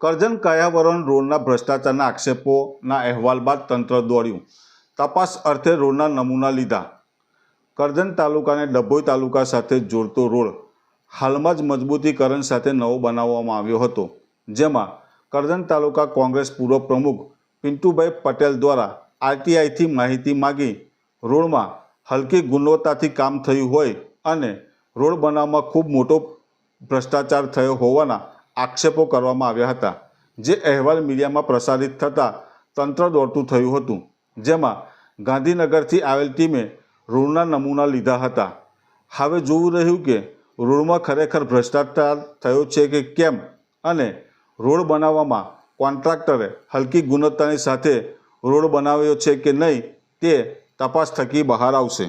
કરજણ કયાવરણ રોડના ભ્રષ્ટાચારના આક્ષેપોના અહેવાલ બાદ તંત્ર દોડ્યું. તપાસ અર્થે રોડના નમૂના લીધા. કરજણ તાલુકાને ડભોઈ તાલુકા સાથે જોડતો રોડ હાલમાં જ મજબૂતીકરણ સાથે નવો બનાવવામાં આવ્યો હતો, જેમાં કરજણ તાલુકા કોંગ્રેસ પૂર્વ પ્રમુખ પિન્ટુભાઈ પટેલ દ્વારા આરટીઆઈથી માહિતી માગી રોડમાં હલકી ગુણવત્તાથી કામ થયું હોય અને રોડ બનાવવામાં ખૂબ મોટો ભ્રષ્ટાચાર થયો હોવાના આક્ષેપો કરવામાં આવ્યા હતા, જે અહેવાલ મીડિયામાં પ્રસારિત થતાં તંત્ર દોડતું થયું હતું. જેમાં ગાંધીનગરથી આવેલ ટીમે રોડના નમૂના લીધા હતા. હવે જોવું રહ્યું કે રોડમાં ખરેખર ભ્રષ્ટાચાર થયો છે કે કેમ અને રોડ બનાવવામાં કોન્ટ્રાક્ટરે હલકી ગુણવત્તાની સાથે રોડ બનાવ્યો છે કે નહીં તે તપાસ થકી બહાર આવશે.